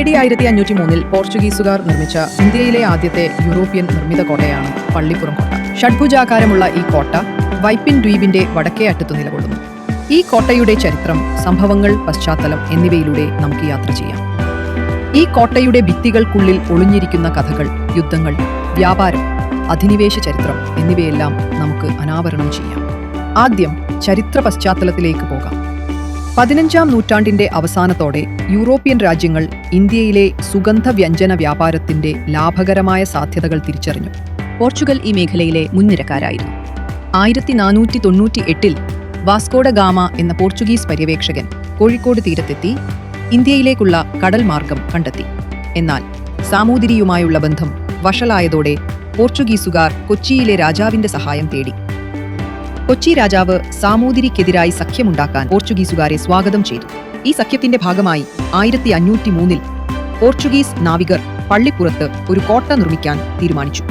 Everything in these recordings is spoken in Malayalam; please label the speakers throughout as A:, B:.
A: എ ഡി ആയിരത്തി അഞ്ഞൂറ്റി മൂന്നിൽ പോർച്ചുഗീസുകാർ നിർമ്മിച്ച ഇന്ത്യയിലെ ആദ്യത്തെ യൂറോപ്യൻ നിർമ്മിത കോട്ടയാണ് പള്ളിപ്പുറം കോട്ട. ഷഡ്ഭുജാകാരമുള്ള ഈ കോട്ട വൈപ്പിൻ ദ്വീപിന്റെ വടക്കേ അറ്റത്ത് നിലകൊള്ളുന്നു. ഈ കോട്ടയുടെ ചരിത്രം സംഭവങ്ങൾ പശ്ചാത്തലം എന്നിവയിലൂടെ നമുക്ക് യാത്ര ചെയ്യാം. ഈ കോട്ടയുടെ ഭിത്തികൾക്കുള്ളിൽ ഒളിഞ്ഞിരിക്കുന്ന കഥകൾ യുദ്ധങ്ങൾ വ്യാപാരം അധിനിവേശ ചരിത്രം എന്നിവയെല്ലാം നമുക്ക് അനാവരണം ചെയ്യാം. ആദ്യം ചരിത്ര പശ്ചാത്തലത്തിലേക്ക് പോകാം. പതിനഞ്ചാം നൂറ്റാണ്ടിന്റെ അവസാനത്തോടെ യൂറോപ്യൻ രാജ്യങ്ങൾ ഇന്ത്യയിലെ സുഗന്ധ വ്യഞ്ജന വ്യാപാരത്തിന്റെ ലാഭകരമായ സാധ്യതകൾ തിരിച്ചറിഞ്ഞു. പോർച്ചുഗൽ ഈ മേഖലയിലെ മുൻനിരക്കാരായിരുന്നു. ആയിരത്തി നാനൂറ്റി തൊണ്ണൂറ്റി എട്ടിൽ വാസ്കോഡ ഗാമ എന്ന പോർച്ചുഗീസ് പര്യവേക്ഷകൻ കോഴിക്കോട് തീരത്തെത്തി ഇന്ത്യയിലേക്കുള്ള കടൽ മാർഗം കണ്ടെത്തി. എന്നാൽ സാമൂതിരിയുമായുള്ള ബന്ധം വഷളായതോടെ പോർച്ചുഗീസുകാർ കൊച്ചിയിലെ രാജാവിന്റെ സഹായം തേടി. കൊച്ചി രാജാവ് സാമൂതിരിക്കെതിരായി സഖ്യമുണ്ടാക്കാൻ പോർച്ചുഗീസുകാരെ സ്വാഗതം ചെയ്തു. ഈ സഖ്യത്തിന്റെ ഭാഗമായി ആയിരത്തി അഞ്ഞൂറ്റി മൂന്നിൽ പോർച്ചുഗീസ് നാവികർ പള്ളിപ്പുറത്ത് ഒരു കോട്ട നിർമ്മിക്കാൻ തീരുമാനിച്ചു.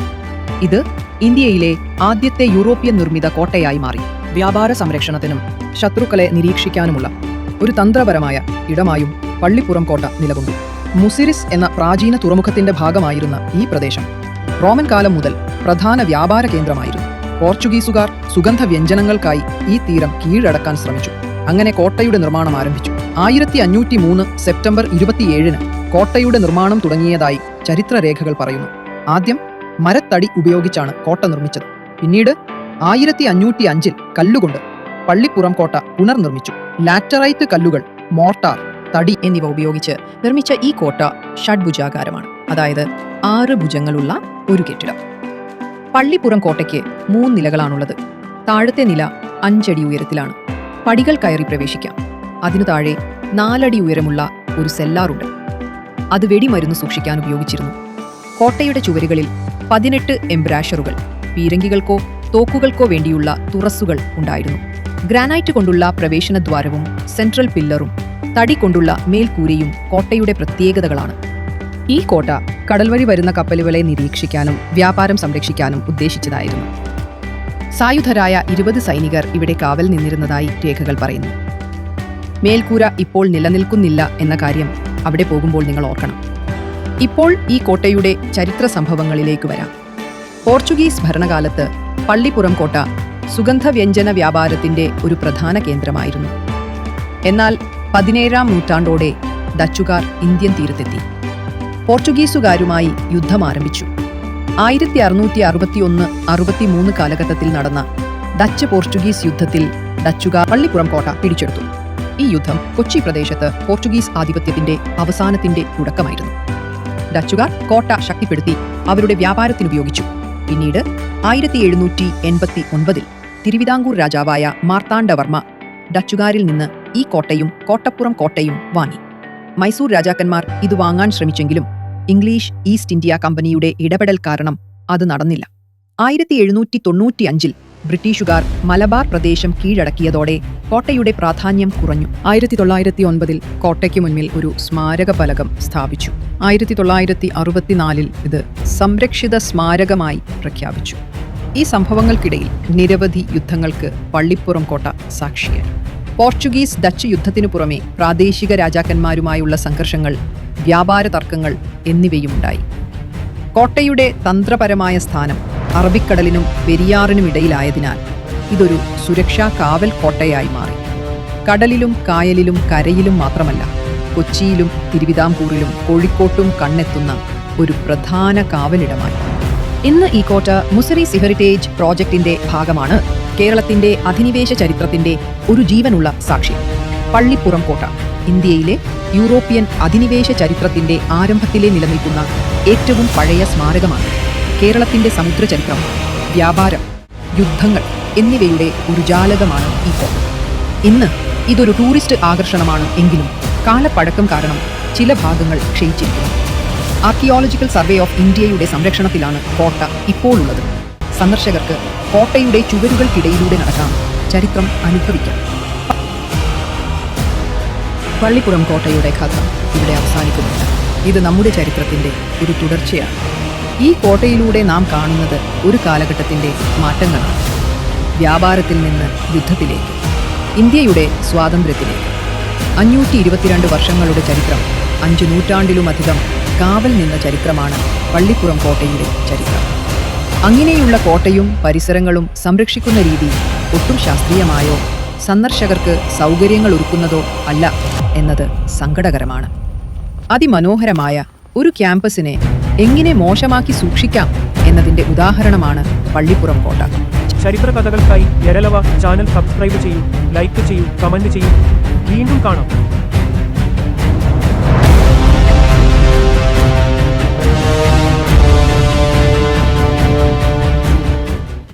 A: ഇത് ഇന്ത്യയിലെ ആദ്യത്തെ യൂറോപ്യൻ നിർമ്മിത കോട്ടയായി മാറി. വ്യാപാര സംരക്ഷണത്തിനും ശത്രുക്കളെ നിരീക്ഷിക്കാനുമുള്ള ഒരു തന്ത്രപരമായ ഇടമായും പള്ളിപ്പുറം കോട്ട നിലകൊണ്ടു. മുസിരിസ് എന്ന പ്രാചീന തുറമുഖത്തിന്റെ ഭാഗമായിരുന്ന ഈ പ്രദേശം റോമൻ കാലം മുതൽ പ്രധാന വ്യാപാര കേന്ദ്രമായിരുന്നു. പോർച്ചുഗീസുകാർ സുഗന്ധ വ്യഞ്ജനങ്ങൾക്കായി ഈ തീരം കീഴടക്കാൻ ശ്രമിച്ചു. അങ്ങനെ കോട്ടയുടെ നിർമ്മാണം ആരംഭിച്ചു. ആയിരത്തി അഞ്ഞൂറ്റി മൂന്ന് സെപ്റ്റംബർ ഇരുപത്തിയേഴിന് കോട്ടയുടെ നിർമ്മാണം തുടങ്ങിയതായി ചരിത്രരേഖകൾ പറയുന്നു. ആദ്യം മരത്തടി ഉപയോഗിച്ചാണ് കോട്ട നിർമ്മിച്ചത്. പിന്നീട് ആയിരത്തി അഞ്ഞൂറ്റി അഞ്ചിൽ കല്ലുകൊണ്ട് പള്ളിപ്പുറം കോട്ട പുനർനിർമ്മിച്ചു. ലാറ്ററൈറ്റ് കല്ലുകൾ മോർട്ടാർ തടി എന്നിവ ഉപയോഗിച്ച് നിർമ്മിച്ച ഈ കോട്ട ഷഡ്ഭുജാകാരമാണ്. അതായത് ആറ് ഭുജങ്ങളുള്ള ഒരു കെട്ടിടം. പള്ളിപ്പുറം കോട്ടയ്ക്ക് മൂന്ന് നിലകളാണുള്ളത്. താഴത്തെ നില അഞ്ചടി ഉയരത്തിലാണ്. പടികൾ കയറി പ്രവേശിക്കാം. അതിനു താഴെ നാലടി ഉയരമുള്ള ഒരു സെല്ലാറുണ്ട്. അത് വെടിമരുന്ന് സൂക്ഷിക്കാൻ ഉപയോഗിച്ചിരുന്നു. കോട്ടയുടെ ചുവരുകളിൽ പതിനെട്ട് എംബ്രാഷറുകൾ പീരങ്കികൾക്കോ തോക്കുകൾക്കോ വേണ്ടിയുള്ള തുറസ്സുകൾ ഉണ്ടായിരുന്നു. ഗ്രാനൈറ്റ് കൊണ്ടുള്ള പ്രവേശനദ്വാരവും സെൻട്രൽ പില്ലറും തടി കൊണ്ടുള്ള മേൽക്കൂരയും കോട്ടയുടെ പ്രത്യേകതകളാണ്. ഈ കോട്ട കടൽ വഴി വരുന്ന കപ്പലുകളെ നിരീക്ഷിക്കാനും വ്യാപാരം സംരക്ഷിക്കാനും ഉദ്ദേശിച്ചതായിരുന്നു. സായുധരായ ഇരുപത് സൈനികർ ഇവിടെ കാവൽ നിന്നിരുന്നതായി രേഖകൾ പറയുന്നു. മേൽക്കൂര ഇപ്പോൾ നിലനിൽക്കുന്നില്ല എന്ന കാര്യം അവിടെ പോകുമ്പോൾ നിങ്ങൾ ഓർക്കണം. ഇപ്പോൾ ഈ കോട്ടയുടെ ചരിത്ര സംഭവങ്ങളിലേക്ക് വരാം. പോർച്ചുഗീസ് ഭരണകാലത്ത് പള്ളിപ്പുറം കോട്ട സുഗന്ധവ്യഞ്ജന വ്യാപാരത്തിന്റെ ഒരു പ്രധാന കേന്ദ്രമായിരുന്നു. എന്നാൽ പതിനേഴാം നൂറ്റാണ്ടോടെ ഡച്ചുകാർ ഇന്ത്യൻ തീരത്തെത്തി. പോർച്ചുഗീസുകാരുമായി യുദ്ധം ആരംഭിച്ചു. ആയിരത്തി അറുന്നൂറ്റി അറുപത്തിയൊന്ന് അറുപത്തിമൂന്ന് കാലഘട്ടത്തിൽ നടന്ന ഡച്ച് പോർച്ചുഗീസ് യുദ്ധത്തിൽ ഡച്ചുകാർ പള്ളിപ്പുറം കോട്ട പിടിച്ചെടുത്തു. ഈ യുദ്ധം കൊച്ചി പ്രദേശത്ത് പോർച്ചുഗീസ് ആധിപത്യത്തിന്റെ അവസാനത്തിന്റെ തുടക്കമായിരുന്നു. ഡച്ചുകാർ കോട്ട ശക്തിപ്പെടുത്തി അവരുടെ വ്യാപാരത്തിനുപയോഗിച്ചു. പിന്നീട് ആയിരത്തി എഴുന്നൂറ്റി എൺപത്തി ഒൻപതിൽ തിരുവിതാംകൂർ രാജാവായ മാർത്താണ്ഡവർമ്മ ഡച്ചുകാരിൽ നിന്ന് ഈ കോട്ടയും കോട്ടപ്പുറം കോട്ടയും വാങ്ങി. മൈസൂർ രാജാക്കന്മാർ ഇത് വാങ്ങാൻ ശ്രമിച്ചെങ്കിലും ഇംഗ്ലീഷ് ഈസ്റ്റ് ഇന്ത്യ കമ്പനിയുടെ ഇടപെടൽ കാരണം അത് നടന്നില്ല. ആയിരത്തി എഴുന്നൂറ്റി തൊണ്ണൂറ്റി അഞ്ചിൽ ബ്രിട്ടീഷുകാർ മലബാർ പ്രദേശം കീഴടക്കിയതോടെ കോട്ടയുടെ പ്രാധാന്യം കുറഞ്ഞു. ആയിരത്തി തൊള്ളായിരത്തി ഒൻപതിൽ കോട്ടയ്ക്ക് മുന്നിൽ ഒരു സ്മാരക ഫലകം സ്ഥാപിച്ചു. ആയിരത്തി തൊള്ളായിരത്തി അറുപത്തിനാലിൽ ഇത് സംരക്ഷിത സ്മാരകമായി പ്രഖ്യാപിച്ചു. ഈ സംഭവങ്ങൾക്കിടയിൽ നിരവധി യുദ്ധങ്ങൾക്ക് പള്ളിപ്പുറം കോട്ട സാക്ഷിയായി. പോർച്ചുഗീസ് ഡച്ച് യുദ്ധത്തിനു പുറമെ പ്രാദേശിക രാജാക്കന്മാരുമായുള്ള സംഘർഷങ്ങൾ വ്യാപാര തർക്കങ്ങൾ എന്നിവയുമുണ്ടായി. കോട്ടയുടെ തന്ത്രപരമായ സ്ഥാനം അറബിക്കടലിനും പെരിയാറിനും ഇടയിലായതിനാൽ ഇതൊരു സുരക്ഷാ കാവൽ കോട്ടയായി മാറി. കടലിലും കായലിലും കരയിലും മാത്രമല്ല കൊച്ചിയിലും തിരുവിതാംകൂറിലും കോഴിക്കോട്ടും കണ്ണെത്തുന്ന ഒരു പ്രധാന കാവലിടമായി. ഇന്ന് ഈ കോട്ട മുസറീസ് ഹെറിറ്റേജ് പ്രോജക്റ്റിന്റെ ഭാഗമാണ്. കേരളത്തിന്റെ അധിനിവേശ ചരിത്രത്തിന്റെ ഒരു ജീവനുള്ള സാക്ഷി പള്ളിപ്പുറം കോട്ട. ഇന്ത്യയിലെ യൂറോപ്യൻ അധിനിവേശ ചരിത്രത്തിന്റെ ആരംഭത്തിലെ നിലനിൽക്കുന്ന ഏറ്റവും പഴയ സ്മാരകമാണ് കേരളത്തിന്റെ സമുദ്രചരിത്രം വ്യാപാരം യുദ്ധങ്ങൾ എന്നിവയുടെ ഒരു ജാലകമാണ് ഈ കോട്ട ഇന്ന് ഇതൊരു ടൂറിസ്റ്റ് ആകർഷണമാണ് എങ്കിലും കാലപ്പഴക്കം കാരണം ചില ഭാഗങ്ങൾ ക്ഷയിച്ചിരിക്കുന്നു. ആർക്കിയോളജിക്കൽ സർവേ ഓഫ് ഇന്ത്യയുടെ സംരക്ഷണത്തിലാണ് കോട്ട ഇപ്പോഴുള്ളത്. സന്ദർശകർക്ക് കോട്ടയുടെ ചുവരുകൾക്കിടയിലൂടെ നടക്കാം ചരിത്രം അനുഭവിക്കാം. പള്ളിപ്പുറം കോട്ടയുടെ കഥ ഇവിടെ അവസാനിക്കുന്നില്ല ഇത് നമ്മുടെ ചരിത്രത്തിന്റെ ഒരു തുടർച്ചയാണ്. ഈ കോട്ടയിലൂടെ നാം കാണുന്നത് ഒരു കാലഘട്ടത്തിന്റെ മാറ്റങ്ങളാണ്. വ്യാപാരത്തിൽ നിന്ന് യുദ്ധത്തിലേക്ക് ഇന്ത്യയുടെ സ്വാതന്ത്ര്യത്തിലേക്ക്. അഞ്ഞൂറ്റി ഇരുപത്തിരണ്ട് വർഷങ്ങളുടെ ചരിത്രം അഞ്ചു നൂറ്റാണ്ടിലുമധികം കാവൽ നിന്ന ചരിത്രമാണ് പള്ളിപ്പുറം കോട്ടയുടെ ചരിത്രം. അങ്ങനെയുള്ള കോട്ടയും പരിസരങ്ങളും സംരക്ഷിക്കുന്ന രീതി ഒട്ടും ശാസ്ത്രീയമായോ സന്ദർശകർക്ക് സൗകര്യങ്ങൾ ഒരുക്കുന്നതോ അല്ല എന്നത് സങ്കടകരമാണ്. അതിമനോഹരമായ ഒരു ക്യാമ്പസിനെ എങ്ങനെ മോശമാക്കി സൂക്ഷിക്കാം എന്നതിന്റെ ഉദാഹരണമാണ് പള്ളിപ്പുറം കോട്ട.
B: ചരിത്ര കഥകൾക്കായി ചാനൽ സബ്സ്ക്രൈബ് ചെയ്യൂ ലൈക്ക് ചെയ്യൂ കമന്റ് ചെയ്യൂ. വീണ്ടും കാണാം.